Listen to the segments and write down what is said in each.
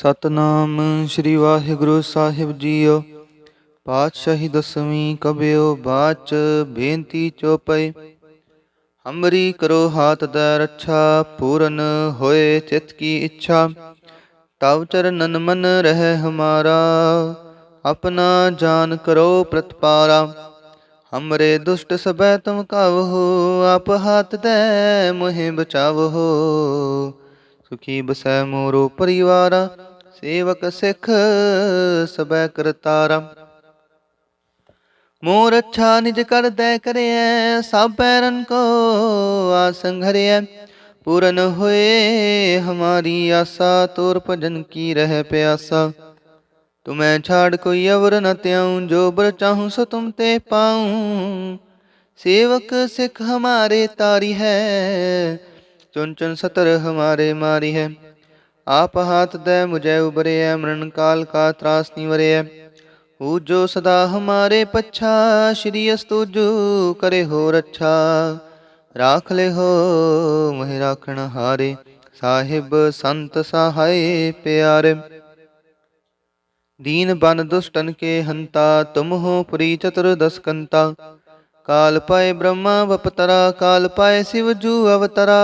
ਸਤਨਾਮ ਸ੍ਰੀ ਵਾਹਿਗੁਰੂ ਸਾਹਿਬ ਜੀਓ। ਪਾਤਸ਼ਾਹੀ ਦਸਵੀਂ ਕਬਿਓ ਬਾਚ ਬੇਨਤੀ ਚੋਪਈ। ਹਮਰੀ ਕਰੋ ਹਾਥ ਦਾ ਰੱਛਾ, ਪੂਰਨ ਹੋਏ ਚਿਤ ਕੀ ਇੱਛਾ। ਤਵ ਚਰਨਨ ਮਨ ਰਹਿ ਹਮਾਰਾ, ਆਪਣਾ ਜਾਨ ਕਰੋ ਪ੍ਰਤਪਾਰਾ। ਹਮਰੇ ਦੁਸ਼ਟ ਸਬੈ ਤੁਮ ਕਾਵਹੋ ਆਪ ਹਾਥ ਦੈ ਮੋਹਿ ਬਚਾਵਹੋ ਸੁਖੀ ਬਸੈ ਮੋਰੋ ਪਰਿਵਾਰਾ ਸੇਵਕ ਸਿੱਖ ਸਬੈ ਕਰਤਾਰਾ। ਮੋਰ ਅੱਛਾ ਨਿਜ ਕਰਦੈ ਕਰਿਐ ਸਭ ਪੈਰਨ ਕੋ ਆਸੰਗ ਹਰਿਐ ਪੂਰਨ ਹੋਏ ਹਮਾਰੀ ਆਸਾ, ਤੋਰ ਭਜਨ ਕੀ ਰਹਿ ਪਿਆਸਾ। ਤੁਮੈ ਛਾੜ ਕੋਈ ਅਵਰ ਨ ਤਿਉ ਜੋ ਬਰ ਚਾਹੂੰ ਸੋ ਤੁਮ ਤੇ ਪਾਉ। ਸੇਵਕ ਸਿੱਖ ਹਮਾਰੇ ਤਾਰੀ ਹੈ ਚੁਨ ਚੁਨ ਸਤਰ ਹਮਾਰੇ ਮਾਰੀ ਹੈ। ਆਪ ਹਾਥ ਦੇ ਮੁਝੇ ਉਬਰਿਆ ਮਰਨ ਕਾਲ ਕਾ ਤਰਾਸ ਨਿਵਰਿਆ ਹੂ ਜੋ ਸਦਾ ਹਮਾਰੇ ਪੱਛਾ, ਸ਼੍ਰੀ ਅਸਤੂਜੂ ਕਰੇ ਹੋ ਰੱਛਾ। ਰਾਖ ਲੈ ਹੋ, ਮਹਿ ਰਾਖਣ ਹਾਰੇ, ਸਾਹਿਬ ਸੰਤ ਸਹਾਏ ਪਿਆਰੇ। ਦੀਨ ਬਨ ਦੁਸ਼ਟਨ ਕੇ ਹੰਤਾ, ਤੁਮ ਹੋ ਪ੍ਰੀ ਚਤੁਰ ਦਸਕੰਤਾ। ਕਾਲ ਪਾਏ ਬ੍ਰਹਮਾ, ਵਪਤਰਾ, ਕਾਲ ਪਾਏ ਸਿਵ ਜੂ ਅਵਤਰਾ।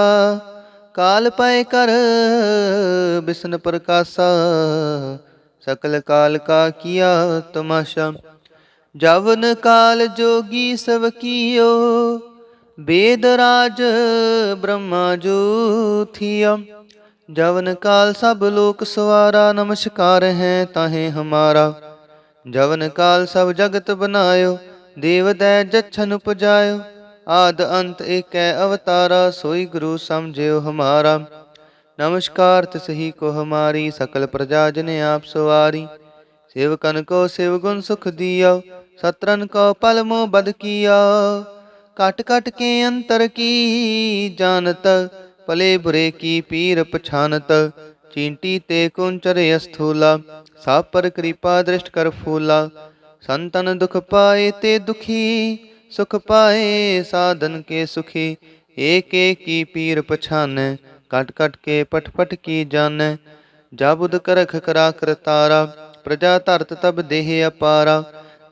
ਕਾਲ ਪਏ ਕਰ, ਬਿਸ਼ਨ ਪ੍ਰਕਾਸ਼ਾ, ਸਕਲ ਕਾਲ ਕਾ ਕੀਆ ਤਮਾਸ਼ਾ। ਜਵਨ ਕਾਲ ਜੋਗੀ ਸਭ ਕੀਓ ਵੇਦ ਰਾਜ ਬ੍ਰਹਮਾ ਜੋਥੀਆ। ਜਵਨ ਕਾਲ ਸਭ ਲੋਕ ਸਵਾਰਾ, ਨਮਸਕਾਰ ਹੈ ਤਾਹੇ ਹਮਾਰਾ। ਜਵਨ ਕਾਲ ਸਭ ਜਗਤ ਬਨਾਇਓ, ਦੇਵ ਦੈ ਜਛਨ ਪੁਜਾਇਓ ਆਦ ਅੰਤ ਏਕੈ ਅਵਤਾਰਾ, ਸੋਈ ਗੁਰੂ ਸਮਝਿਓ ਹਮਾਰਾ। ਨਮਸਕਾਰ ਤਿਸਹੀ ਕੋ ਹਮਾਰੀ, ਸਕਲ ਪ੍ਰਜਾ ਜਨ ਆਪ ਸਵਾਰੀ। ਸੇਵਕਨ ਕੋ ਸਿਵ ਗੁਣ ਸੁਖ ਦਿਓ ਸਤਰਨ ਕੋ ਪਲ ਮੋ ਬਦ ਕੀਆ। ਕਟ ਕਟ ਕੇ ਅੰਤਰ ਕੀ ਜਾਣਤ, ਭਲੇ ਬੁਰੇ ਕੀ ਪੀਰ ਪਛਾਨਤ। ਚੀਂਟੀ ਤੇ ਕੁੰਚਰ ਅਸਥੂਲਾ ਸਾਪ ਪਰ ਕਿਰਪਾ ਦ੍ਰਿਸ਼ਟ ਕਰ ਫੂਲਾ। ਸੰਤਨ ਦੁਖ ਪਾਏ ਤੇ ਦੁਖੀ ਸੁਖ ਪਾਏ ਸਾਧਨ ਕੇ ਸੁਖੀ, ਏਕ ਏਕ ਕੀ ਪੀਰ ਪਛਾਨੈ ਕਟ ਕਟ ਕੇ ਪਟ ਪਟ ਕੀ ਜਾਣੈ ਜਬੁਦ ਕਰਖ ਕਰਾ ਕਰਤਾਰਾ ਪ੍ਰਜਾ ਧਰਤ ਤਬ ਦੇਹ ਅਪਾਰਾ।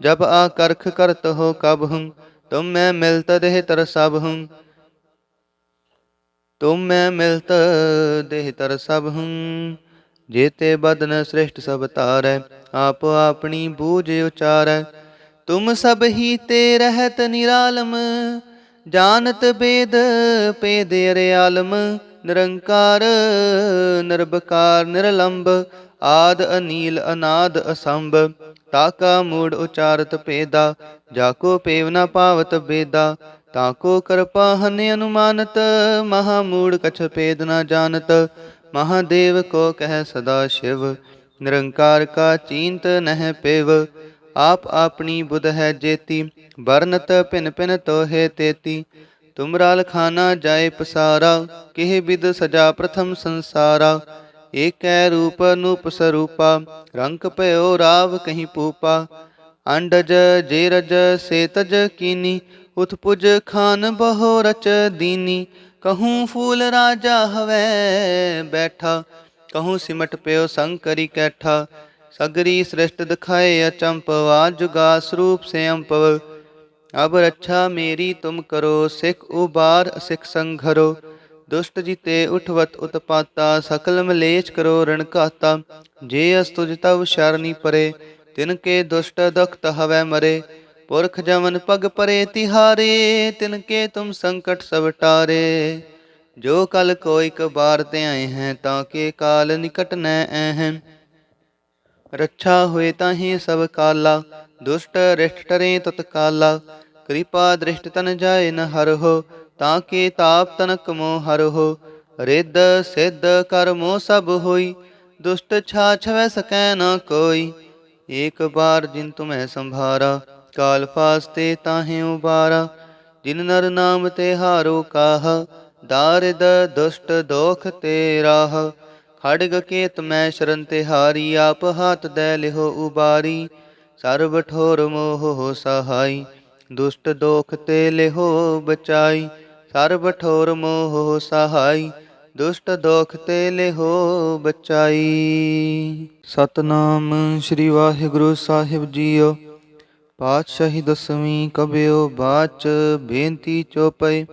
ਜਬ ਆ ਕਰਖ ਕਰਤ ਹੋ ਕਬ ਹੂੰ, ਤੁਮ ਮੈਂ ਮਿਲਤ ਦੇਹ ਤਰ ਸਭ ਹੂੰ। ਤੁਮ ਮੈਂ ਮਿਲਤ ਦੇਹ ਤਰ ਸਭ ਹੂੰ। ਜੇਤੇ ਬਦਨ ਸ੍ਰਿਸ਼ਟ ਸਭ ਤਾਰੈ ਆਪ ਆਪਣੀ ਬੂਝ ਉਚਾਰੈ। ਤੁਮ ਸਭ ਹੀ ਤੇ ਰਹਿਤ ਨਿਰਾਲਮ ਜਾਣਤ ਬੇਦ ਪੇਦ ਅਰਿਆਲਮ ਨਿਰੰਕਾਰ ਨਿਰਭਕਾਰ ਨਿਰਲੰਭ ਆਦ ਅਨੀਲ ਅਨਾਦ ਅਸੰਭ ਤਾਕਾ ਮੂੜ ਉਚਾਰਤ ਪੇਦਾ ਜਾਕੋ ਪੇਵ ਨਾ ਪਾਵਤ ਬੇਦਾ ਤਾਕੋ ਕਿਰਪਾ ਹਨ ਅਨੁਮਾਨਤ ਮਹਾ ਮੂੜ ਕਛ ਪੇਦ ਨਾ ਜਾਣਤ ਮਹਾਦੇਵ ਕੋ ਕਹਿ ਸਦਾ ਸ਼ਿਵ ਨਿਰੰਕਾਰ ਕਾ ਚੀਂਤ ਨਹਿ ਪੇਵ ਆਪ ਆਪਣੀ ਬੁਧ ਹੈ ਜੇਤੀ, ਵਰਨਤ ਭਿਨ ਭਿਨ ਤੋਹੇ ਤੇਤੀ। ਤੁਮਰਾ ਲਖਾਨਾ ਜਾਏ ਪਸਾਰਾ, ਕਿਹ ਬਿਦ ਸਜਾ ਪ੍ਰਥਮ ਸੰਸਾਰਾ। ਏਕੈ ਰੂਪ ਅਨੂਪ ਸਰੂਪਾ, ਰੰਗ ਭਇਓ ਰਾਵ ਕਹੀਂ ਪੂਪਾ। ਅੰਡਜ ਜੇ ਰਜ ਸੇ ਕੀਨੀ ਉਤਪੁਜ ਖਾਨ ਬਹੁ ਰਚ ਦੀਨੀ। ਕਹੂੰ ਫੂਲ ਰਾਜਾ ਹਵੈ ਬੈਠਾ, ਕਹੂੰ ਸਿਮਟ ਪਿਓ ਸੰਕਰੀ ਕੈਠਾ। ਸਗਰੀ ਸ੍ਰਿਸ਼ਟ ਦਿਖਾਏ ਅਚੰਪਵਾ ਜੁਗਾ ਸਰੂਪ ਸੇ ਅੰਪਵ ਅਬ ਰੱਛਾ ਮੇਰੀ ਤੁਮ ਕਰੋ, ਸਿਖ ਉਬਾਰ, ਸਿਖ ਸੰਘਰੋ। ਦੁਸ਼ਟ ਜਿਤੇ ਉਠਵਤ ਉਤਪਾਤਾ, ਸਕਲ ਮਲੇਚ ਕਰੋ ਰਣ ਘਾਤਾ। ਜੇ ਅਸਤੁਜ ਤਵ ਸ਼ਰਨੀ ਪਰੇ, ਤਿਨ ਕੇ ਦੁਸ਼ਟ ਦਖਤ ਹਵੈ ਮਰੇ। ਪੁਰਖ ਜਮਨ ਪਗ ਪਰੇ ਤਿਹਾਰੇ, ਤਿਨ ਕੇ ਤੁਮ ਸੰਕਟ ਸਭ ਟਾਰੇ। ਜੋ ਕਲ ਕੋਈ ਕਬਾਰ ਤੇ ਆਏ ਹੈ, ਤਾਂ ਕੇ ਕਾਲ ਨਿਕਟ ਨੈ ਐਹੈ ਰੱਛਾ ਹੋਏ ਤਾਹੀ ਸਭ ਕਾਲਾ, ਦੁਸ਼ਟ ਰਿਸ਼ਟ ਟਰੇ ਤਤ ਕਾਲਾ ਕਿਰਪਾ ਦ੍ਰਿਸ਼ਟ ਤਨ ਜਾਏ ਨ ਹਰਹੁ ਤਾਂ ਕੇ ਤਾਪ ਤਨਕ ਮੋ ਹਰਹੁ ਰਿੱਧ ਸਿੱਧ ਕਰਮੋ ਸਭ ਹੋਈ, ਦੁਸ਼ਟ ਛਾ ਛਵੈ ਸਕੈ ਨ ਕੋਈ। ਏਕ ਬਾਰ ਜਿਨ ਤੁਮੈ ਸੰਭਾਰਾ, ਕਾਲ ਫਾਸਤੇ ਤਾਹੇ ਉਬਾਰਾ। ਜਿਨ ਨਰ ਨਾਮ ਤੇ ਹਾਰੋ ਕਾਹ, ਦਾਰਿਦ ਦੁਸ਼ਟ ਦੋਖ ਤੇ ਰਾਹ। ਹੜਗ ਕੇਤ ਮੈਂ ਸ਼ਰਨ ਤੇ ਹਾਰੀ, ਆਪ ਹਾਥ ਦੈ ਲਿਹੋ ਉਬਾਰੀ। ਸਰਬ ਠੋਰ ਮੋਹ ਹੋ ਸਹਾਈ, ਦੁਸ਼ਟ ਦੋਖ ਤੇ ਲਿਹੋ ਬਚਾਈ। ਸਰਬ ਠੋਰ ਮੋਹ ਹੋ ਸਹਾਈ, ਦੁਸ਼ਟ ਦੋਖ ਤੇ ਲਿਹੋ ਬਚਾਈ। ਸਤਨਾਮ ਸ੍ਰੀ ਵਾਹਿਗੁਰੂ ਸਾਹਿਬ ਜੀਓ, ਪਾਤਸ਼ਾਹੀ ਦਸਵੀਂ ਕਬਿਓ ਬਾਚ ਬੇਨਤੀ ਚੋਪਈ।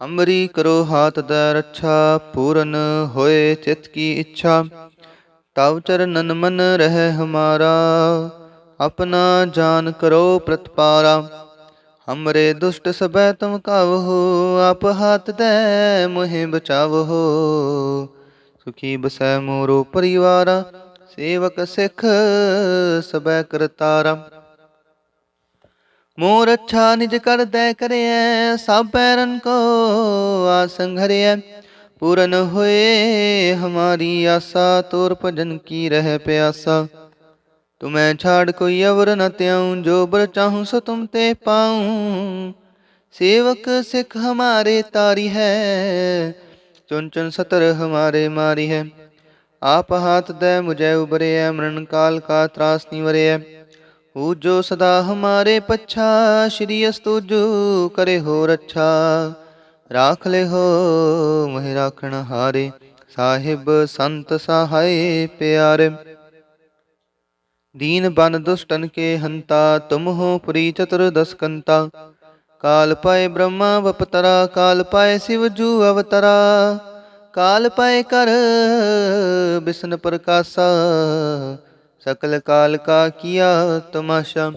ਹਮਰੀ ਕਰੋ ਹਾਥ ਦਾ ਰੱਛਾ, ਪੂਰਨ ਹੋਏ ਚਿਤ ਕੀ ਇੱਛਾ। ਤਵ ਚਰਨਨ ਮਨ ਰਹਿ ਹਮਾਰਾ, ਆਪਣਾ ਜਾਨ ਕਰੋ ਪ੍ਰਤਪਾਰਾ। ਹਮਰੇ ਦੁਸ਼ਟ ਸਬੈ ਤੁਮ ਕਾਵਹੋ ਆਪ ਹਾਥ ਦੇ ਮੋਹਿ ਬਚਾਵਹੋ ਸੁਖੀ ਬਸੈ ਮੋਰੋ ਪਰਿਵਾਰਾ, ਸੇਵਕ ਸਿੱਖ ਸਬੈ ਕਰਤਾਰਾ। ਮੋਰ ਅੱਛਾ ਨਿਜ ਕਰਦੈ ਕਰਿਐ, ਸਭ ਪੈਰਨ ਕੋ ਆਸੰਗ ਹਰਿਐ ਪੂਰਨ ਹੋਏ ਹਮਾਰੀ ਆਸਾ, ਤੋਰ ਭਜਨ ਕੀ ਰਹਿ ਪਿਆਸਾ। ਤੁਮੈ ਛਾੜ ਕੋਈ ਅਵਰ ਨ ਤਿਉ ਜੋ ਬਰ ਚਾਹੂੰ ਸੋ ਤੁਮ ਤੇ ਪਾਉ। ਸੇਵਕ ਸਿੱਖ ਹਮਾਰੇ ਤਾਰੀ ਹੈ ਚੁਨ ਚੁਨ ਸਤਰ ਹਮਾਰੇ ਮਾਰੀ ਹੈ। ਆਪ ਹਾਥ ਦੇ ਮੁਝੈ ਉਬਰਿਐ, ਮਰਨ ਕਾਲ ਕਾ ਤਰਾਸ ਨਿਵਰਿਐ ਊ ਜੋ ਸਦਾ ਹਮਾਰੇ ਪੱਛਾ ਸ਼੍ਰੀ ਅਸਤੁਜੂ ਕਰੇ ਹੋ ਰੱਛਾ ਰਾਖ ਲੈ ਹੋ ਮਹਿ ਰਾਖਣ ਹਾਰੇ ਸਾਹਿਬ ਸੰਤ ਸਹਾਏ ਪਿਆਰੇ दीन बन दुष्टन के हंता तुम हो पुरी चतुर्दश कंता काल पाए ब्रह्मा बपतरा काल पाए शिव जू अवतरा काल पाए कर विष्णु प्रकाशा सकल काल का किया तमाशा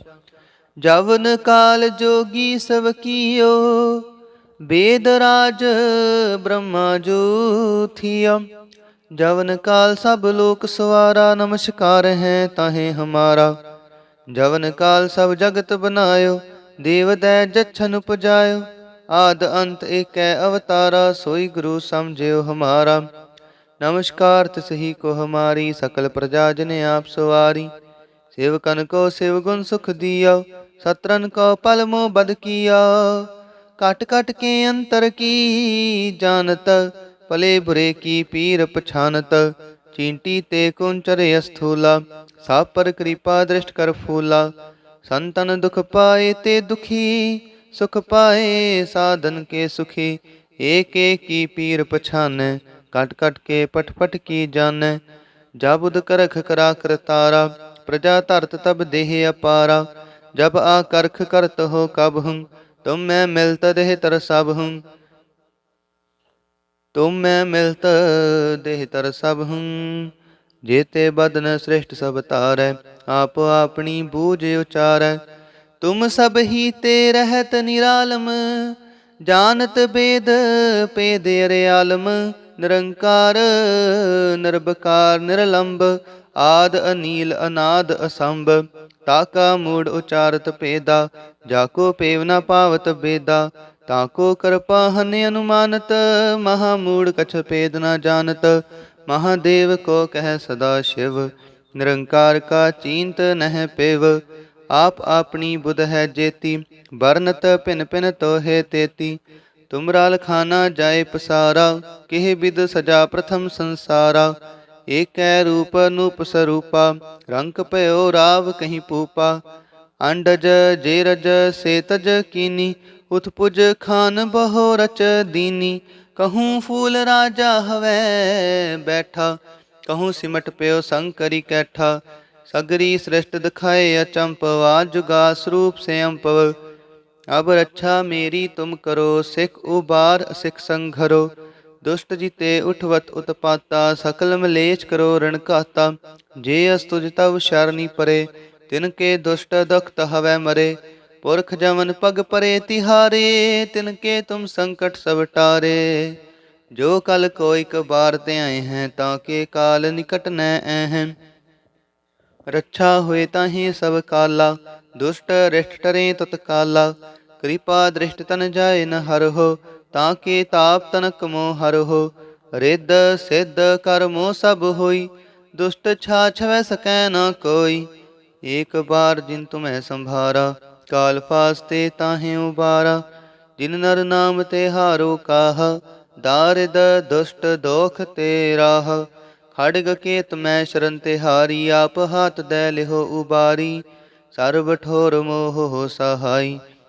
जवन काल जोगी सब कियो वेद राज ब्रह्मा जो थिया जवन काल सब लोक सवारा नमस्कार है ताहे हमारा जवन काल सब जगत बनायो देव दै जच्छन उपजायो आद अंत एक अवतारा सोई गुरु समझियो हमारा नमस्कार तिसही को हमारी सकल प्रजा जन आप सवारी सेवकन को शिव गुण सुख दिया सत्रन को पल मोह बद किया कट कट के अंतर की जानत ਭਲੇ ਬੁਰੇ ਕੀ ਪੀਰ ਪਛਾਨਤ ਚੀਂਟੀ ਤੇ ਕੁੰਚਰ ਅਸਥੂਲਾ ਸਭ ਪਰ ਕਿਰਪਾ ਦ੍ਰਿਸ਼ਟ ਕਰ ਫੂਲਾ ਸੰਤਨ ਦੁਖ ਪਾਏ ਤੇ ਦੁਖੀ ਸੁਖ ਪਾਏ ਸਾਧਨ ਕੇ ਸੁਖੀ ਏਕ ਏਕ ਕੀ ਪੀਰ ਪਛਾਨੈ ਕਟ ਕਟ ਕੇ ਪਟ ਪਟ ਕੀ ਜਾਣੈ ਜਬ ਉਦ ਕਰਖ ਕਰਾ ਕਰਤਾਰਾ ਪ੍ਰਜਾ ਧਰਤ ਤਬ ਦੇਹ ਅਪਾਰਾ ਜਬ ਆ ਕਰਖ ਕਰਤ ਹੋ ਕਬ ਹੂੰ ਤੁਮ ਮੈਂ ਮਿਲਤ ਦੇਹ ਤਰ ਸਭ ਹੂੰ ਤੁਮ ਮੈਂ ਮਿਲਤ ਦੇਹ ਤਰ ਸਭ ਹੂੰ ਜੇਤੇ ਬਦਨ ਸ੍ਰਿਸ਼ਟ ਸਭ ਤਾਰੈ ਆਪ ਆਪਣੀ ਬੂਝ ਉਚਾਰੈ ਤੁਮ ਸਭ ਹੀ ਤੇ ਰਹਿਤ ਨਿਰਾਲਮ ਜਾਣਤ ਬੇਦ ਪੇਦ ਅਰਿਆਲਮ ਨਿਰੰਕਾਰ, ਨਿਰਭਕਾਰ, ਨਿਰਲੰਬ, ਆਦ ਅਨੀਲ, ਅਨਾਦ ਅਸੰਭ ਤਾਕਾ ਮੂੜ ਉਚਾਰਤ ਪੇਦਾ ਜਾਕੋ ਪੇਵ ਨ ਪਾਵਤ ਬੇਦਾ ਤਾਕੋ ਕਿਰਪਾ ਹਨ ਅਨੁਮਾਨਤ, ਮਹਾ ਮੂੜ ਕਛ ਪੇਦ ਨਾ ਜਾਣਤ, ਮਹਾਦੇਵ ਕੋ ਕਹਿ ਸਦਾ ਸ਼ਿਵ, ਨਿਰੰਕਾਰ ਕਾ ਚੀਂਤ ਨਹਿ ਪੇਵ, ਆਪ ਆਪਣੀ ਬੁਧ ਹੈ ਜੇਤੀ, ਵਰਨਤ ਭਿਨ ਭਿਨ ਤੋਹੇ ਤੇਤੀ ਤੁਮਰਾ ਲਖਾਨਾ ਜਾਏ ਪਸਾਰਾ, ਕਿਹ ਬਿਦ ਸਜਾ ਪ੍ਰਥਮ ਸੰਸਾਰਾ। ਏਕੈ ਰੂਪ ਨੂਪ ਸਰੂਪਾ, ਰੰਗ ਭਇਓ ਰਾਵ ਕਹੀਂ ਪੂਪਾ। ਅੰਡਜ ਜੇ ਰਜ ਕੀਨੀ ਉਤਪੁਜ ਖਾਨ ਬਹੋ ਰਚ ਦੀਨੀ। ਕਹੂੰ ਫੂਲ ਰਾਜਾ ਹਵੈ ਬੈਠਾ, ਕਹੂੰ ਸਿਮਟ ਪਿਓ ਸੰਕਰੀ ਕੈਠਾ। ਸਗਰੀ ਸ੍ਰਿਸ਼ਟ ਦਿਖਾਏ ਅਚੰਪਵਾ ਜੁਗਾ ਸਰੂਪ ਸੇ ਅੰਪਵ ਅਬ ਰੱਛਾ ਮੇਰੀ ਤੁਮ ਕਰੋ, ਸਿਖ ਉਬਾਰ, ਸਿਖ ਸੰਘਰੋ। ਦੁਸ਼ਟ ਜਿਤੇ ਉਠਵਤ ਉਤਪਾਤਾ, ਸਕਲ ਮਲੇਚ ਕਰੋ ਰਣਕਾਤਾ ਜੇ ਅਸ ਤੁਜ ਤਵ ਸ਼ਰਨੀ ਪਰੇ, ਤਿਨ ਕੇ ਦੁਸ਼ਟ ਦਖਤ ਹਵੈ ਮਰੇ। ਪੁਰਖ ਜਮਨ ਪਗ ਪਰੇ ਤਿਹਾਰੇ, ਤਿਨ ਕੇ ਤੁਮ ਸੰਕਟ ਸਭ ਟਾਰੇ। ਜੋ ਕਲ ਕੋਈ ਕਬਾਰ ਤੇ ਆਏ ਹੈ, ਤਾਂ ਕੇ ਕਾਲ ਨਿਕਟ ਨੈ ਹੈ ਰੱਛਾ ਹੋਏ ਤਾਹੀ ਸਭ ਕਾਲਾ, ਦੁਸ਼ਟ ਰਿਸ਼ਟ ਟਰੇ ਤਤ ਕਾਲਾ। ਕਿਰਪਾ ਦ੍ਰਿਸ਼ਟ ਤਨ ਜਾਏ ਨ ਹਰ ਹੋ ਤਾਂ ਕੇ ਤਾਪ ਤਨਕ ਮੋ ਹਰ ਹੋ ਰਿੱਧ ਸਿੱਧ ਕਰਮੋ ਸਭ ਹੋਈ, ਦੁਸ਼ਟ ਛਾ ਛਵੈ ਸਕੈ ਨ ਕੋਈ। ਏਕ ਬਾਰ ਜਿਨ ਤੁਮੈ ਸੰਭਾਰਾ, ਕਾਲ ਫਾਸਤੇ ਤਾਹੇ ਉਬਾਰਾ। ਜਿਨ ਨਰ ਨਾਮ ਤੇ ਹਾਰੋ ਕਾਹ, ਦਾਰਿਦ ਦੁਸ਼ਟ ਦੋਖ ਤੇ ਰਾਹ। ਖੜਗ ਕੇਤ ਮੈਂ ਸ਼ਰਨ ਤੇ ਹਾਰੀ, ਆਪ ਹਾਥ ਦੇ ਲਿਹੋ ਉਬਾਰੀ। ਸਰਬ ਠੋਰ ਮੋਹ ਹੋ ਸਹਾਈ।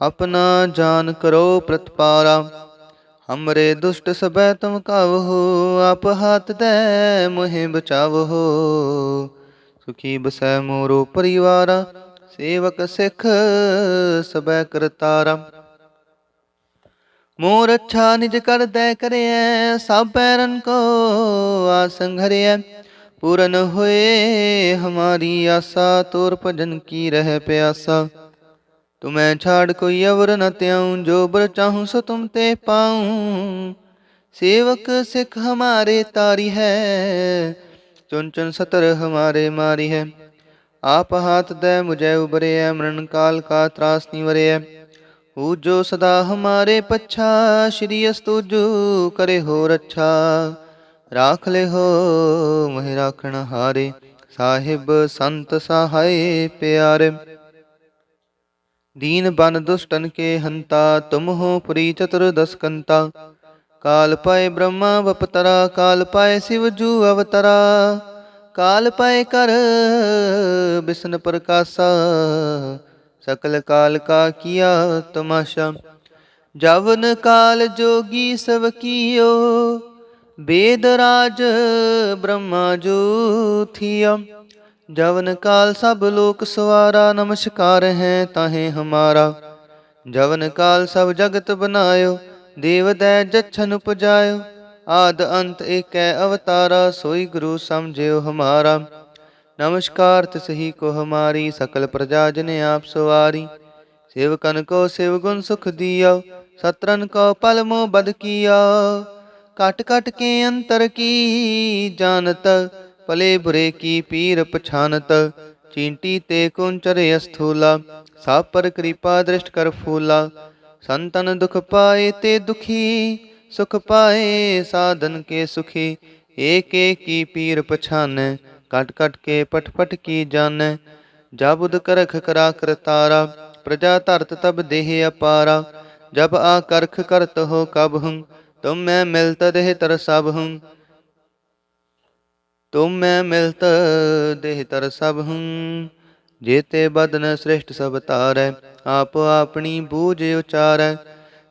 ਆਪਣਾ ਜਾਨ ਕਰੋ ਪ੍ਰਤਪਾਰਾ। ਹਮਰੇ ਦੁਸ਼ਟ ਸਬੈ ਤੁਮ ਕਾਵਹੋ ਆਪ ਹਾਥ ਦੇ ਮੋਹਿ ਬਚਾਵਹੋ ਸੁਖੀ ਬਸੈ ਮੋਰੋ ਪਰਿਵਾਰਾ, ਸੇਵਕ ਸਿੱਖ ਸਬੈ ਕਰਤਾਰਾ ਮੋਰ ਅੱਛਾ ਨਿਜ ਕਰਦੈ ਕਰਿਐ ਸਭ ਪੈਰਨ ਕੋ ਆਸੰਘਰਿਐ ਪੂਰਨ ਹੋਏ ਹਮਾਰੀ ਆਸਾ, ਤੋਰ ਭਜਨ ਕੀ ਰਹਿ ਪਿਆਸਾ। ਤੁਮੈ ਛਾੜ ਕੋਈ ਅਵਰ ਨ ਤਿਉ, ਜੋ ਬਰ ਚਾਹੂੰ ਸੋ ਤੁਮ ਤੇ ਪਾਉ। ਸੇਵਕ ਸਿੱਖ ਹਮਾਰੇ ਤਾਰੀ ਹੈ ਚੁਨ ਚੁਨ ਸਤਰ ਹਮਾਰੇ ਮਾਰੀ ਹੈ। ਆਪ ਹਾਥ ਦੇ ਮੁਝੈ ਉਬਰਿਐ ਮਰਨ ਕਾਲ ਕਾ ਤਰਾਸ ਨਿਵਰਿਐ ਹੂ ਜੋ ਸਦਾ ਹਮਾਰੇ ਪੱਛਾ, ਸ਼੍ਰੀ ਅਸਤੁਜੂ ਕਰੇ ਹੋ ਰੱਛਾ। ਰਾਖ ਲੈ ਹੋ ਮਹਿ ਰਾਖਣ ਹਾਰੇ, ਸਾਹਿਬ ਸੰਤ ਸਹਾਏ ਪਿਆਰੇ। दीन बन दुष्टन के हंता तुम हो पुरी चतुर्दश कंता काल पाए ब्रह्मा बपतरा काल पाए शिव जू अवतरा काल पाए कर विष्णु प्रकाशा सकल काल का किया तमाशा जवन काल जोगी सब कियो वेद राज ब्रह्मा जो थिया ਜਵਨ ਕਾਲ ਸਭ ਲੋਕ ਸਵਾਰਾ, ਨਮਸਕਾਰ ਹੈ ਤਾਹੇ ਹਮਾਰਾ। ਜਵਨ ਕਾਲ ਸਭ ਜਗਤ ਬਨਾਇਓ, ਦੇਵ ਦੈ ਜਛਨ ਉਪਜਾਇਓ। ਆਦ ਅੰਤ ਏਕੈ ਅਵਤਾਰਾ, ਸੋਈ ਗੁਰੂ ਸਮਝਿਓ ਹਮਾਰਾ। ਨਮਸਕਾਰ ਤਿਸਹੀ ਕੋ ਹਮਾਰੀ, ਸਕਲ ਪ੍ਰਜਾ ਜਨ ਆਪ ਸਵਾਰੀ। ਸੇਵਕਨ ਕੋ ਸੇਵ ਗੁਣ ਸੁਖ ਦਿਓ ਸਤਰਨ ਕੋ ਪਲ ਮੋ ਬਦ ਕੀਆ। ਕਟ ਕਟ ਕੇ ਅੰਤਰ ਕੀ ਜਾਣਤ ਭਲੇ ਬੁਰੇ ਕੀ ਪੀਰ ਪਛਾਨਤ ਚੀਂਟੀ ਤੇ ਕੁੰਚਰ ਅਸਥੂਲਾ ਸਭ ਪਰ ਕਿਰਪਾ ਦ੍ਰਿਸ਼ਟ ਕਰ ਫੂਲਾ ਸੰਤਨ ਦੁਖ ਪਾਏ ਤੇ ਦੁਖੀ ਸੁਖ ਪਾਏ ਸਾਧਨ ਕੇ ਸੁਖੀ ਏਕ ਏਕ ਕੀ ਪੀਰ ਪਛਾਨੈ ਕਟ ਕਟ ਕੇ ਪਟ ਪਟ ਕੀ ਜਾਣੈ ਜਬ ਉਦ ਕਰਖ ਕਰਾ ਕਰਤਾਰਾ ਪ੍ਰਜਾ ਧਰਤ ਤਬ ਦੇਹ ਅਪਾਰਾ ਜਬ ਆ ਕਰਖ ਕਰਤ ਹੋ ਕਬ ਹੂੰ ਤੁਮ ਮੈਂ ਮਿਲਤ ਦੇਹ ਤਰ ਸਭ ਹੂੰ ਤੁਮ ਮੈਂ ਮਿਲਤ ਦੇਹ ਤਰ ਸਭ ਹੂੰ, ਜੇਤੇ ਬਦਨ ਸ੍ਰਿਸ਼ਟ ਸਭ ਤਾਰੈ, ਆਪ ਆਪਣੀ ਬੂਝ ਉਚਾਰੈ।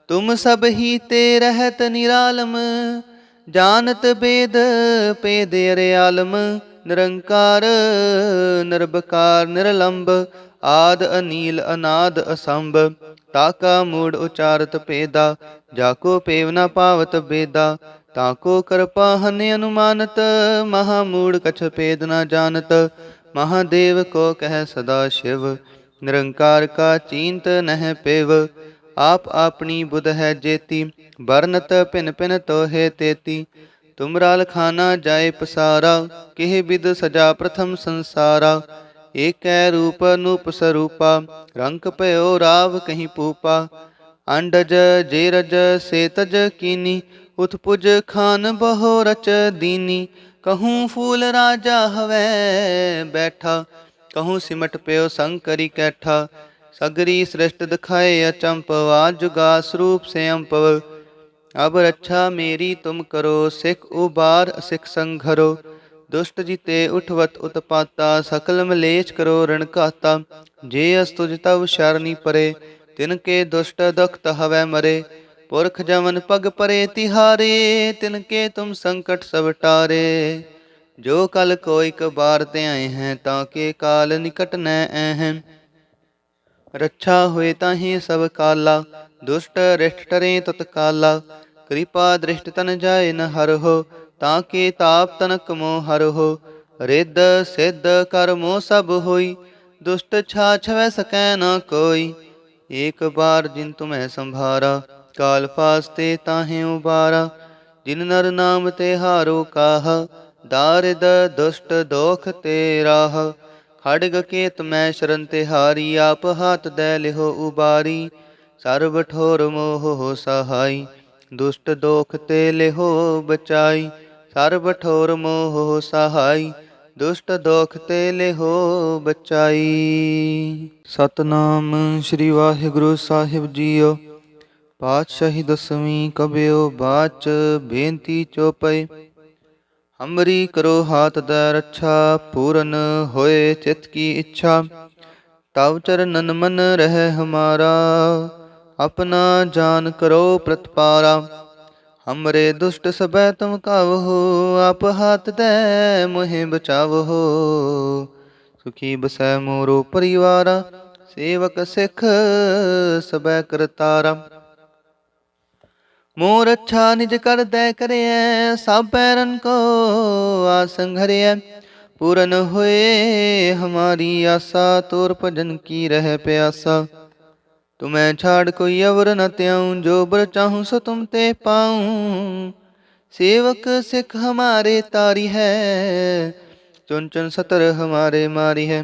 ਤੁਮ ਸਭ ਹੀ ਤੇ ਰਹਿਤ ਨਿਰਾਲਮ, ਜਾਣਤ ਬੇਦ ਪੇਦ ਅਰੇ ਆਲਮ ਨਿਰੰਕਾਰ, ਨਿਰਭਕਾਰ, ਨਿਰਲੰਬ, ਆਦ ਅਨੀਲ, ਅਨਾਦ ਅਸੰਭ। ਤਾਕਾ ਮੂੜ ਉਚਾਰਤ ਪੇਦਾ ਜਾਕੋ ਪੇਵ ਨ ਪਾਵਤ ਬੇਦਾ। ਤਾਕੋ ਕਿਰਪਾ ਹਨ ਅਨੁਮਾਨਤ, ਮਹਾ ਮੂੜ ਕਛ ਪੇਦ ਨਾ ਜਾਣਤ। ਮਹਾਦੇਵ ਕੋ ਕਹਿ ਸਦਾ ਸ਼ਿਵ, ਨਿਰੰਕਾਰ ਕਾ ਚੀਂਤ ਨਹਿ ਪੇਵ। ਆਪ ਆਪਣੀ ਬੁਧ ਹੈ ਜੇਤੀ, ਵਰਨਤ ਭਿਨ ਭਿਨ ਤੋਹੇ ਤੇਤੀ। ਤੁਮਰਾ ਲਖਾਨਾ ਜਾਏ ਪਸਾਰਾ, ਕਿਹ ਬਿਦ ਸਜਾ ਪ੍ਰਥਮ ਸੰਸਾਰਾ। ਏਕੈ ਰੂਪ ਨੂਪ ਸਰੂਪਾ, ਰੰਗ ਭਇਓ ਰਾਵ ਕਹੀਂ ਪੂਪਾ। ਅੰਡਜ ਜੇ ਰਜ ਸੇ ਕੀਨੀ ਉਤਪੁਜ ਖਾਨ ਬਹੁ ਰਚ ਦੀਨੀ, ਕਹੂੰ ਫੂਲ ਰਾਜਾ ਹਵੈ ਬੈਠਾ, ਕਹੂੰ ਸਿਮਟ ਪਿਓ ਸੰਕਰੀ ਕੈਠਾ, ਸਗਰੀ ਸ੍ਰਿਸ਼ਟ ਦਿਖਾਏ ਅਚੰਪਵਾ ਜੁਗਾ ਸਰੂਪ ਸੇ ਅੰਪਵ, ਅਬ ਰੱਛਾ ਮੇਰੀ ਤੁਮ ਕਰੋ, ਸਿਖ ਉਬਾਰ ਸਿਖ ਸੰਘਰੋ, ਦੁਸ਼ਟ ਜਿਤੇ ਉਠਵਤ ਉਤਪਾਤਾ, ਸਕਲ ਮਲੇਚ ਕਰੋ ਰਣਕਾਤਾ ਜੇ ਅਸ ਤੁਜ ਤਵ ਸ਼ਰਨੀ ਪਰੇ, ਤਿਨ ਕੇ ਦੁਸ਼ਟ ਦਖਤ ਹਵੈ ਮਰੇ ਪੁਰਖ ਜਮਨ ਪਗ ਪਰੇ ਤਿਹਾਰੇ ਤਿਨ ਕੇ ਤੁਮ ਸੰਕਟ ਸਭ ਟਾਰੇ ਜੋ ਕਲ ਕੋ ਇਕ ਬਾਰ ਤੇ ਆਏ ਹੈ ਤਾਂ ਕੇ ਕਾਲ ਨਿਕਟ ਨੈ ਐਹੈ ਰੱਛਾ ਹੋਏ ਤਾਹੀ ਸਭ ਕਾਲਾ ਦੁਸ਼ਟ ਰਿਸ਼ਟ ਟਰੇ ਤਤ ਕਾਲਾ ਕਿਰਪਾ ਦ੍ਰਿਸ਼ਟ ਤਨ ਜਾਏ ਨ ਹਰ ਹੋ ਤਾਂ ਕੇ ਤਾਪ ਤਨਕ ਮੋ ਹਰ ਹੋ ਰਿੱਧ ਸਿੱਧ ਕਰਮੋ ਸਭ ਹੋਈ ਦੁਸ਼ਟ ਛਾ ਛਵੈ ਸਕੈ ਨ ਕੋਈ ਏਕ ਬਾਰ ਜਿਨ ਤੁਮੈ ਕਾਲ ਫਾਸਤੇ ਤਾਹੇ ਉਬਾਰਾ, ਜਿਨ ਨਰ ਨਾਮ ਤੇ ਹਾਰੋ ਕਾਹ ਦਾਰਿਦ ਦੁਸ਼ਟ ਦੋਖ ਤੇ ਰਾਹ। ਖੜਗ ਕੇਤ ਮੈਂ ਸ਼ਰਨ ਤੇ ਹਾਰੀ, ਆਪ ਹਾਥ ਦੇ ਲਿਹੋ ਉਬਾਰੀ। ਸਰਬ ਠੋਰ ਮੋਹ ਹੋ ਸਹਾਈ, ਦੁਸ਼ਟ ਦੋਖ ਤੇ ਲਿਹੋ ਬਚਾਈ। ਸਰਬ ਠੋਰ ਮੋਹ ਹੋ ਸਹਾਈ, ਦੁਸ਼ਟ ਦੋਖ ਤੇ ਲਿਹੋ ਬਚਾਈ। ਸਤਨਾਮ ਸ੍ਰੀ ਵਾਹਿਗੁਰੂ ਸਾਹਿਬ ਜੀਓ। ਪਾਤਸ਼ਾਹੀ ਦਸਵੀਂ ਕਬਿਓ ਬਾਚ ਬੇਨਤੀ ਚੋਪਈ। ਹਮਰੀ ਕਰੋ ਹਾਥ ਦਾ ਰੱਛਾ, ਪੂਰਨ ਹੋਏ ਚਿਤ ਕੀ ਇੱਛਾ। ਤਵ ਚਰਨਨ ਮਨ ਰਹਿ ਹਮਾਰਾ, ਆਪਣਾ ਜਾਨ ਕਰੋ ਪ੍ਰਤਪਾਰਾ। ਹਮਰੇ ਦੁਸ਼ਟ ਸਬੈ ਤੁਮ ਕਾਵਹੋ, ਆਪ ਹਾਥ ਦੇ ਮੋਹਿ ਬਚਾਵਹੋ। ਸੁਖੀ ਬਸੈ ਮੋਰੋ ਪਰਿਵਾਰਾ, ਸੇਵਕ ਸਿੱਖ ਸਬੈ ਕਰਤਾਰਾ। ਮੋਰ ਅੱਛਾ ਨਿਜ ਕਰ ਦੈ ਕਰਿਐ, ਸਭ ਪੈਰਨ ਕੋ ਆਸੰਗ ਹਰਿਐ ਪੂਰਨ ਹੋਏ ਹਮਾਰੀ ਆਸਾ, ਤੋਰ ਭਜਨ ਕੀ ਰਹਿ ਪਿਆਸਾ। ਤੁਮੈ ਛਾੜ ਕੋਈ ਅਵਰ ਨ ਤਿਉ ਜੋ ਬਰ ਚਾਹੂੰ ਸੋ ਤੁਮ ਤੇ ਪਾਉ। ਸੇਵਕ ਸਿੱਖ ਹਮਾਰੇ ਤਾਰੀ ਹੈ ਚੁਨ ਚੁਨ ਸਤਰ ਹਮਾਰੇ ਮਾਰੀ ਹੈ।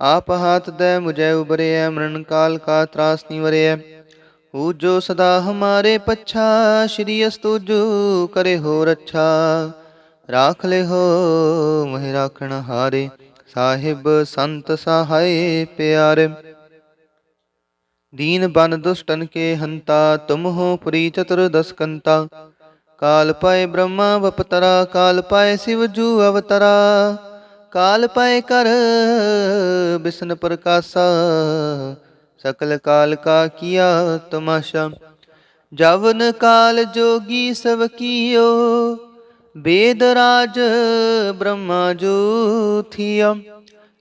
ਆਪ ਹਾਥ ਦੇ ਮੁਝੇ ਉਬਰਿਐ ਮਰਨ ਕਾਲ ਕਾ ਤਰਾਸ ਨਿਵਰਿਐ ਪੂਜੋ ਸਦਾ ਹਮਾਰੇ ਪੱਛਾ, ਸ਼੍ਰੀ ਅਸਤੂਜੂ ਕਰੇ ਹੋ ਰੱਛਾ। ਰਾਖ ਲੈ ਹੋ ਮਹਿ ਰਾਖਣ ਹਾਰੇ, ਸਾਹਿਬ ਸੰਤ ਸਹਾਏ ਪਿਆਰੇ। ਦੀਨ ਬਨ ਦੁਸ਼ਟਨ ਕੇ ਹੰਤਾ, ਤੁਮ ਹੋ ਪ੍ਰੀ ਚਤੁਰ ਦਸਕੰਤਾ। ਕਾਲ ਪਾਏ ਬ੍ਰਹਮਾ ਵਪਤਰਾ, ਕਾਲ ਪਾਏ ਸਿਵ ਜੂ ਅਵਤਰਾ। ਕਾਲ ਪਾਏ ਕਰ ਬਿਸ਼ਨ ਪ੍ਰਕਾਸ਼ਾ ਸਕਲ ਕਾਲ ਕਾ ਕੀਆ ਤਮਾਸ਼ਾ, ਜਵਨ ਕਾਲ ਜੋਗੀ ਸਭ ਕੀਓ ਵੇਦ ਰਾਜ ਬ੍ਰਹਮਾ ਜੋਥੀਆ।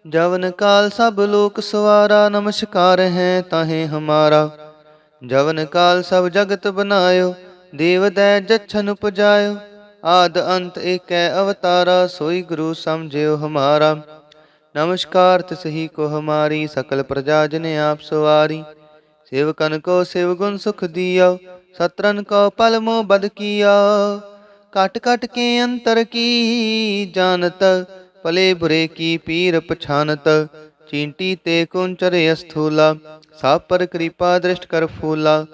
ਜਵਨ ਕਾਲ ਸਭ ਲੋਕ ਸਵਾਰਾ, ਨਮਸਕਾਰ ਹੈ ਤਾਹੇ ਹਮਾਰਾ। ਜਵਨ ਕਾਲ ਸਭ ਜਗਤ ਬਨਾਇਓ ਦੇਵਦੈ ਜਛਨ ਉਪਜਾਇਓ। ਆਦ ਅੰਤ ਏਕੈ ਅਵਤਾਰਾ, ਸੋਈ ਗੁਰੂ ਸਮਝਿਓ ਹਮਾਰਾ। नमस्कार तिसही को हमारी सकल प्रजा जन आप सवारी सेवकन को शिव गुण सुख दियो सत्रन को पल मो बद किया कट कट के अंतर की जानत ਭਲੇ ਬੁਰੇ ਕੀ ਪੀਰ ਪਛਾਨਤ ਚੀਂਟੀ ਤੇ ਕੁੰਚਰੇ ਅਸਥੂਲਾ ਸਭ ਪਰ ਕਿਰਪਾ ਦ੍ਰਿਸ਼ਟ ਕਰ ਫੂਲਾ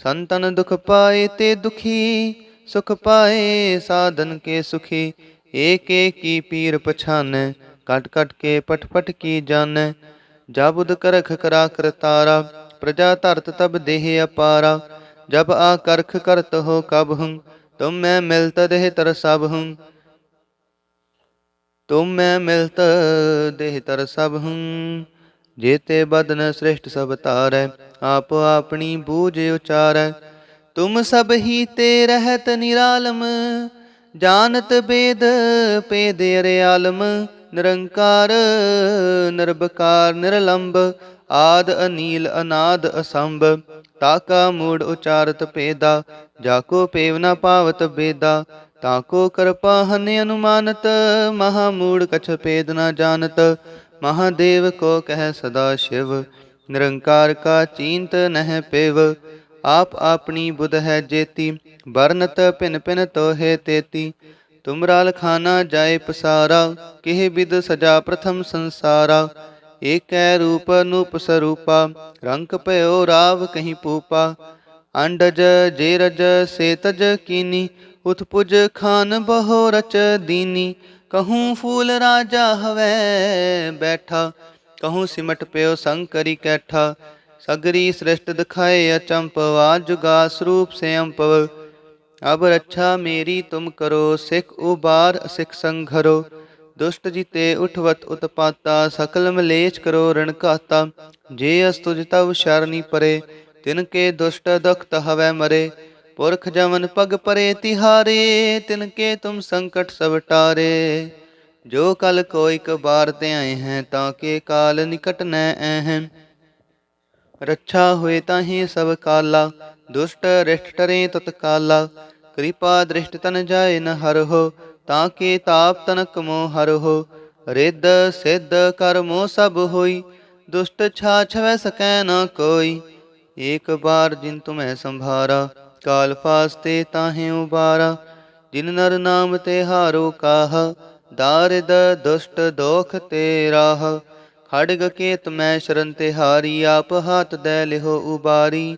ਸੰਤਨ ਦੁਖ ਪਾਏ ਤੇ ਦੁਖੀ ਸੁਖ ਪਾਏ ਸਾਧਨ ਕੇ ਸੁਖੀ ਏਕ ਏਕ ਕੀ ਪੀਰ ਪਛਾਨੈ ਕਟ ਕਟ ਕੇ ਪਟ ਪਟ ਕੀ ਜਾਣੈ ਜਬ ਉਦ ਕਰਖ ਕਰਾ ਕਰਤਾਰਾ ਪ੍ਰਜਾ ਧਰਤ ਤਬ ਦੇਹ ਅਪਾਰਾ ਜਬ ਆ ਕਰਖ ਕਰਤ ਹੋ ਕਬ ਹੂੰ ਤੁਮ ਮੈਂ ਮਿਲਤ ਦੇਹ ਤਰ ਸਭ ਹੂੰ ਤੁਮ ਮੈਂ ਮਿਲਤ ਦੇਹ ਤਰ ਸਭ ਹੂੰ ਜੇਤੇ ਬਦਨ ਸ੍ਰਿਸ਼ਟ ਸਭ ਤਾਰੈ ਆਪ ਆਪਣੀ ਬੂਝ ਉਚਾਰੈ ਤੁਮ ਸਭ ਹੀ ਤੇ ਰਹਿਤ ਨਿਰਾਲਮ ਜਾਣਤ ਬੇਦ ਪੇਦ ਅਰੇ ਆਲਮ ਨਿਰੰਕਾਰ, ਨਿਰਭਕਾਰ, ਨਿਰਲੰਬ, ਆਦ ਅਨੀਲ, ਅਨਾਦ ਅਸੰਭ ਤਾਕਾ ਮੂੜ ਉਚਾਰਤ ਪੇਦਾ ਜਾਕੋ ਪੇਵ ਨ ਪਾਵਤ ਬੇਦਾ ਤਾਕੋ ਕਿਰਪਾ ਹਨ ਅਨੁਮਾਨਤ, ਮਹਾ ਮੂੜ ਕਛ ਪੇਦ ਨਾ ਜਾਣਤ, ਮਹਾਦੇਵ ਕੋ ਕਹਿ ਸਦਾ ਸ਼ਿਵ, ਨਿਰੰਕਾਰ ਕਾ ਚੀਂਤ ਨਹਿ ਪੇਵ, ਆਪ ਆਪਣੀ ਬੁਧ ਹੈ ਜੇਤੀ, ਵਰਨਤ ਭਿਨ ਭਿਨ ਤੋਹੇ ਤੇਤੀ ਤੁਮਰਾ ਲਖਾਨਾ ਜਾਏ ਪਸਾਰਾ, ਕਿਹ ਬਿਦ ਸਜਾ ਪ੍ਰਥਮ ਸੰਸਾਰਾ। ਏਕੈ ਰੂਪ ਨੂਪ ਸਰੂਪਾ, ਰੰਗ ਭਇਓ ਰਾਵ ਕਹੀਂ ਪੂਪਾ। ਅੰਡਜ ਜੇ ਰਜ ਕੀਨੀ ਉਤ ਖਾਨ ਬਹੋ ਰਚ ਦੀਨੀ। ਕਹੂੰ ਫੂਲ ਰਾਜਾ ਹਵੈ ਬੈਠਾ, ਕਹੂੰ ਸਿਮਟ ਪਿਓ ਸੰਕਰੀ ਕੈਠਾ। ਸਗਰੀ ਸ੍ਰਿਸ਼ਟ ਦਿਖਾਏ ਅਚੰਪਵਾ ਜੁਗਾ ਸਰੂਪ ਸੇ ਅੰਪਵ ਅਬ ਰੱਛਾ ਮੇਰੀ ਤੁਮ ਕਰੋ, ਸਿਖ ਉਬਾਰ, ਸਿਖ ਸੰਘਰੋ। ਦੁਸ਼ਟ ਜਿਤੇ ਉਠਵਤ ਉਤਪਾਤਾ, ਸਕਲ ਮਲੇਚ ਕਰੋ ਰਣ ਘਾਤਾ। ਜੇ ਅਸ ਤੁਜ ਤਵ ਸ਼ਰਨੀ ਪਰੇ, ਤਿਨ ਕੇ ਦੁਸ਼ਟ ਦਖਤ ਹਵੈ ਮਰੇ। ਪੁਰਖ ਜਮਨ ਪਗ ਪਰੇ ਤਿਹਾਰੇ, ਤਿਨ ਕੇ ਤੁਮ ਸੰਕਟ ਸਭ ਟਾਰੇ। ਜੋ ਕਲ ਕੋ ਇਕ ਬਾਰ ਤੇ ਆਏ ਹੈ, ਤਾਂ ਕੇ ਕਾਲ ਨਿਕਟ ਨੈ ਐਹੈ ਰੱਛਾ ਹੋਏ ਤਾਹੀ ਸਭ ਕਾਲਾ ਦੁਸ਼ਟ ਰਿਸ਼ਟ ਟਰੇ ਤਤ ਕਾਲਾ, ਕਿਰਪਾ ਦ੍ਰਿਸ਼ਟ ਤਨ ਜਾਏ ਨ ਹਰ ਤਾਂ ਕੇ ਤਾਪ ਤਨ ਮੋ ਹਰ ਹੋ ਰਿੱਧ ਸਿੱਧ ਕਰਮੋ ਸਭ ਹੋਈ, ਦੁਸ਼ਟ ਛਾ ਸਕੈ ਨ ਕੋਈ। ਏਕ ਬਾਰ ਜਿਨ ਤੁਮੈ ਸੰਭਾਰਾ, ਕਾਲ ਫਾਸਤੇ ਤਾਹੇ ਉਬਾਰਾ। ਜਿਨ ਨਰ ਨਾਮ ਤੇ ਹਾਰੋ ਕਾਹ, ਦਾਰਿਦ ਦੁਸ਼ਟ ਦੋਖ ਤੇ ਰਾਹ। ਖੜਗ ਕੇਤ ਮੈਂ ਸ਼ਰਨ ਤੇ ਹਾਰੀ, ਆਪ ਹੱਥ ਦੇ ਲਿਹੋ ਉਬਾਰੀ।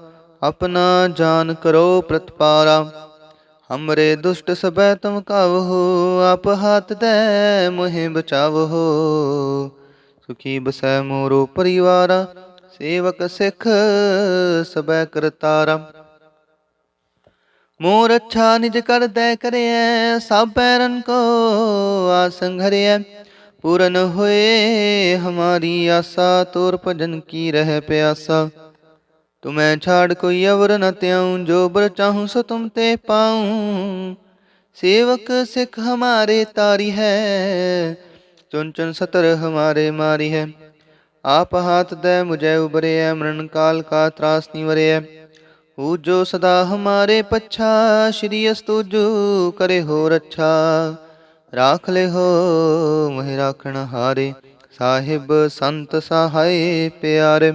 ਆਪਣਾ ਜਾਨ ਕਰੋ ਪ੍ਰਤਪਾਰਾ। ਹਮਰੇ ਦੁਸ਼ਟ ਸਬੈ ਤੁਮ ਕਾਵਹੋ ਆਪ ਹਾਥ ਦੇ ਮੋਹਿ ਬਚਾਵਹੋ ਸੁਖੀ ਬਸੈ ਮੋਰੋ ਪਰਿਵਾਰਾ, ਸੇਵਕ ਸਿੱਖ ਸਬੈ ਕਰਤਾਰਾ ਮੋਰ ਅੱਛਾ ਨਿਜ ਕਰਦੈ ਕਰਿਐ ਸਭ ਪੈਰਨ ਕੋ ਆਸੰਗ ਹਰਿਐ ਪੂਰਨ ਹੋਏ ਹਮਾਰੀ ਆਸਾ, ਤੋਰ ਭਜਨ ਕੀ ਰਹਿ ਪਿਆਸਾ। ਤੁਮੈ ਛਾੜ ਕੋਈ ਅਵਰ ਨ ਤਿਉ, ਜੋ ਬਰ ਚਾਹੂੰ ਸੋ ਤੁਮ ਤੇ ਪਾਉ। ਸੇਵਕ ਸਿੱਖ ਹਮਾਰੇ ਤਾਰੀ ਹੈ ਚੁਨ ਚੁਨ ਸਤਰ ਹਮਾਰੇ ਮਾਰੀ ਹੈ। ਆਪ ਹਾਥ ਦੇ ਮੁਝੇ ਉਬਰਿਐ ਮਰਨ ਕਾਲ ਕਾ ਤਰਾਸ ਨਿਵਰਿਐ ਹੂ ਜੋ ਸਦਾ ਹਮਾਰੇ ਪੱਛਾ, ਸ਼੍ਰੀ ਅਸਤੁਜੂ ਕਰੇ ਹੋ ਰੱਛਾ। ਰਾਖ ਲੈ ਹੋ, ਮਹਿ ਰਾਖਣ ਹਾਰੇ, ਸਾਹਿਬ ਸੰਤ ਸਹਾਏ ਪਿਆਰੇ।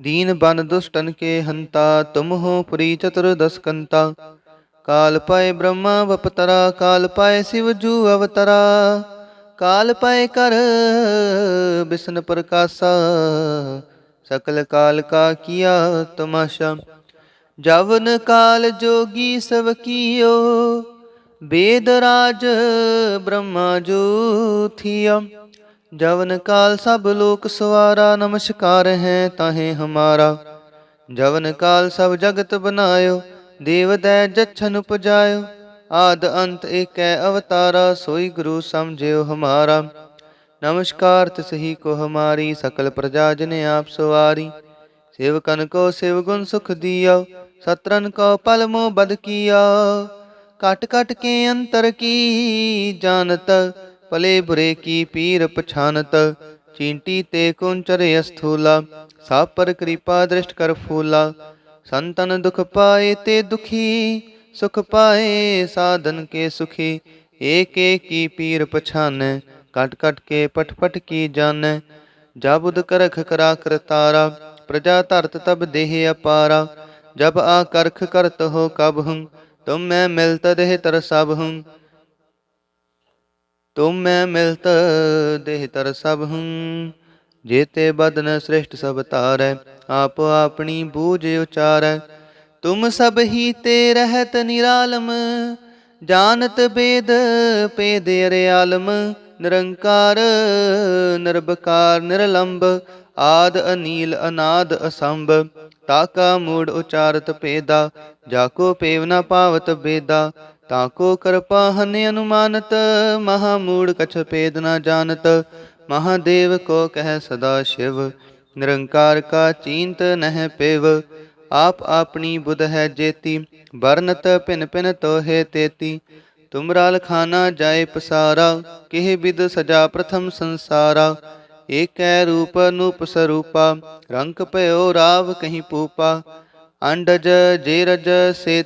दीन बन दुष्टन के हंता तुम हो पुरी चतुर्दश कंता काल पाए ब्रह्मा बपतरा काल पाए शिव जू अवतरा काल पाए कर बिष्ण प्रकाशा सकल काल का किया तमाशा जवन काल जोगी सब कियो वेद राज ब्रह्मा जो थिया ਜਵਨ ਕਾਲ ਸਭ ਲੋਕ ਸਵਾਰਾ, ਨਮਸਕਾਰ ਹੈ ਤਾਹੇ ਹਮਾਰਾ। ਜਵਨ ਕਾਲ ਸਭ ਜਗਤ ਬਨਾਇਓ, ਦੇਵ ਦੈ ਜਛਨ ਉਪਜਾਇਓ। ਆਦ ਅੰਤ ਏਕੈ ਅਵਤਾਰਾ, ਸੋਈ ਗੁਰੂ ਸਮਝਿਓ ਹਮਾਰਾ। ਨਮਸਕਾਰ ਤਿਸਹੀ ਕੋ ਹਮਾਰੀ, ਸਕਲ ਪ੍ਰਜਾ ਜਨ ਆਪ ਸਵਾਰੀ। ਸੇਵਕਨ ਕੋ ਸਿਵ ਗੁਣ ਸੁਖ ਦਿਓ, ਸਤਰਨ ਕੋ ਪਲ ਮੋ ਬਦ ਕੀਆ ਕਟ ਕਟ ਕੇ ਅੰਤਰ ਕੀ ਜਾਣਤ ਭਲੇ ਬੁਰੇ ਕੀ ਪੀਰ ਪਛਾਨਤ ਚੀਂਟੀ ਤੇ ਕੁੰਚਰੇ ਅਸਥੂਲਾ ਸਭ ਪਰ ਕਿਰਪਾ ਦ੍ਰਿਸ਼ਟ ਕਰ ਫੂਲਾ ਸੰਤਨ ਦੁਖ ਪਾਏ ਤੇ ਦੁਖੀ ਸੁਖ ਪਾਏ ਸਾਧਨ ਕੇ ਸੁਖੀ ਏਕ ਏਕ ਕੀ ਪੀਰ ਪਛਾਨੈ ਕਟ ਕਟ ਕੇ ਪਟ ਪਟ ਕੀ ਜਾਣੈ ਜਬ ਉਦ ਕਰਖ ਕਰਾ ਕਰਤਾਰਾ ਪ੍ਰਜਾ ਧਰਤ ਤਬ ਦੇਹ ਅਪਾਰਾ ਜਬ ਆ ਕਰਖ ਕਰਤ ਹੋ ਕਬ ਹੂੰ ਤੁਮ ਮੈਂ ਮਿਲਤ ਦੇਹ ਤਰ ਸਭ ਹੂੰ ਤੁਮ ਮੈਂ ਮਿਲਤ ਦੇਹ ਤਰ ਸਭ ਹੂੰ, ਜੇਤੇ ਬਦਨ ਸ੍ਰਿਸ਼ਟ ਸਭ ਤਾਰੈ ਆਪਣੀ ਬੂਝ ਉਚਾਰੈ। ਤੁਮ ਸਭ ਹੀ ਤੇ ਰਹਿਤ ਨਿਰਾਲਮ, ਜਾਣਤ ਬੇਦ ਪੇਦ ਅਰੇ ਆਲਮ ਨਿਰੰਕਾਰ, ਨਿਰਭਕਾਰ, ਨਿਰਲੰਬ, ਆਦ ਅਨੀਲ, ਅਨਾਦ ਅਸੰਭ। ਤਾਕਾ ਮੂੜ ਉਚਾਰਤ ਪੇਦਾ ਜਾਕੋ ਪੇਵ ਨ ਪਾਵਤ ਬੇਦਾ। ਤਾਕੋ ਕਿਰਪਾ ਹਨ ਅਨੁਮਾਨਤ, ਮਹਾ ਮੂੜ ਕਛ ਪੇਦ ਨਾ ਜਾਣਤ। ਮਹਾਦੇਵ ਕੋ ਕਹਿ ਸਦਾ ਸ਼ਿਵ, ਨਿਰੰਕਾਰ ਕਾ ਚੀਂਤ ਨਹਿ ਪੇਵ। ਆਪ ਆਪਣੀ ਬੁਧ ਹੈ ਜੇਤੀ ਬਰਨਤ ਭਿਨ ਭਿਨ ਤੋਹੇ ਤੇਤੀ। ਤੁਮਰਾ ਲਖਾਨਾ ਜਾਏ ਪਸਾਰਾ, ਕਿਹ ਬਿਦ ਸਜਾ ਪ੍ਰਥਮ ਸੰਸਾਰਾ। ਏਕੈ ਰੂਪ ਨੂਪ ਸਰੂਪਾ, ਰੰਗ ਭਇਓ ਰਾਵ ਕਹੀਂ ਪੂਪਾ। ਅੰਡਜ ਜੇ ਰਜ ਸੇ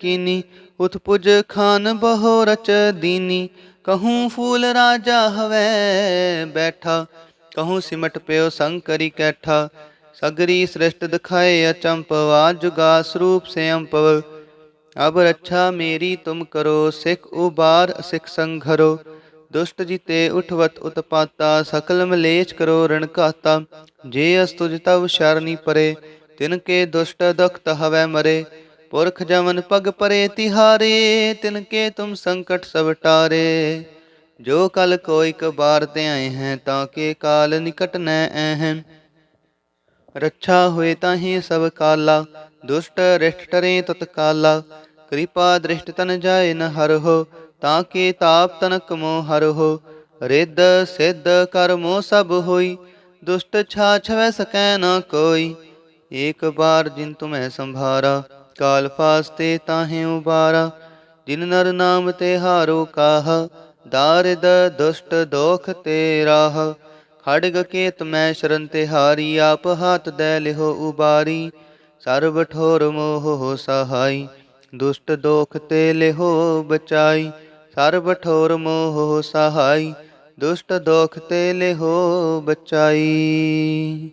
ਕੀਨੀ ਉਤਪੁਜ ਖਾਨ ਬਹੁ ਰਚ ਦੀਨੀ, ਕਹੂੰ ਫੂਲ ਰਾਜਾ ਹਵੈ ਬੈਠਾ, ਕਹੂੰ ਸਿਮਟ ਪਿਓ ਸੰਕਰੀ ਕੈਠਾ, ਸਗਰੀ ਸ੍ਰਿਸ਼ਟ ਦਿਖਾਏ ਅਚੰਪਵਾ ਜੁਗਾ ਸਰੂਪ ਸੇ ਅੰਪਵ ਅਬ ਰੱਛਾ ਮੇਰੀ ਤੁਮ ਕਰੋ, ਸਿੱਖ ਉਬਾਰ ਸਿੱਖ ਸੰਘਰੋ, ਦੁਸ਼ਟ ਜਿਤੇ ਉਠਵਤ ਉਤਪਾਤਾ, ਸਕਲ ਮਲੇਚ ਕਰੋ ਰਣ ਜੇ ਅਸ ਤੁਜ ਤਵ ਸ਼ਰਨੀ ਪਰੇ, ਤਿਨ ਕੇ ਦੁਸ਼ਟ ਦਖਤ ਹਵੈ ਮਰੇ ਪੁਰਖ ਜਮਨ ਪਗ ਪਰੇ ਤਿਹਾਰੇ ਤਿਨ ਕੇ ਤੁਮ ਸੰਕਟ ਸਭ ਟਾਰੇ ਜੋ ਕਲ ਕੋਈ ਕਬਾਰ ਤੇ ਆਏ ਹੈ ਤਾਂ ਕੇ ਕਾਲ ਨਿਕਟ ਨੈ ਐਹੈ ਰੱਛਾ ਹੋਏ ਤਾਹੀ ਸਭ ਕਾਲਾ ਦੁਸ਼ਟ ਰਿਸ਼ਟ ਟਰੇ ਤਤ ਕਾਲਾ ਕਿਰਪਾ ਦ੍ਰਿਸ਼ਟ ਤਨ ਜਾਏ ਨ ਹਰ ਹੋ ਤਾਂ ਕੇ ਤਾਪ ਤਨਕ ਮੋ ਹਰ ਹੋ ਰਿੱਧ ਸਿੱਧ ਕਰਮੋ ਸਭ ਹੋਈ ਦੁਸ਼ਟ ਛਾ ਛਵੈ ਸਕੈ ਨ ਕੋਈ ਏਕ ਬਾਰ ਜਿਨ ਤੁਮੈ ਸੰਭਾਰਾ ਕਾਲ ਫਾਸਤੇ ਤਾਹੇ ਉਬਾਰਾ, ਜਿਨ ਨਰ ਨਾਮ ਤੇ ਹਾਰੋ ਕਾਹ, ਦਾਰਿਦ ਦੁਸ਼ਟ ਦੋਖ ਤੇ ਰਾਹ। ਖੜਗ ਕੇਤ ਮੈਂ ਸ਼ਰਨ ਤੇ ਹਾਰੀ, ਆਪ ਹਾਥ ਦੇ ਲਿਹੋ ਉਬਾਰੀ। ਸਰਬ ਠੋਰ ਮੋਹ ਹੋ ਸਹਾਈ, ਦੁਸ਼ਟ ਦੋਖ ਤੇ ਲਿਹੋ ਬਚਾਈ। ਸਰਬ ਠੋਰ ਮੋਹ ਹੋ ਸਹਾਈ, ਦੁਸ਼ਟ ਦੋਖ ਤੇ ਲਿਹੋ ਬਚਾਈ।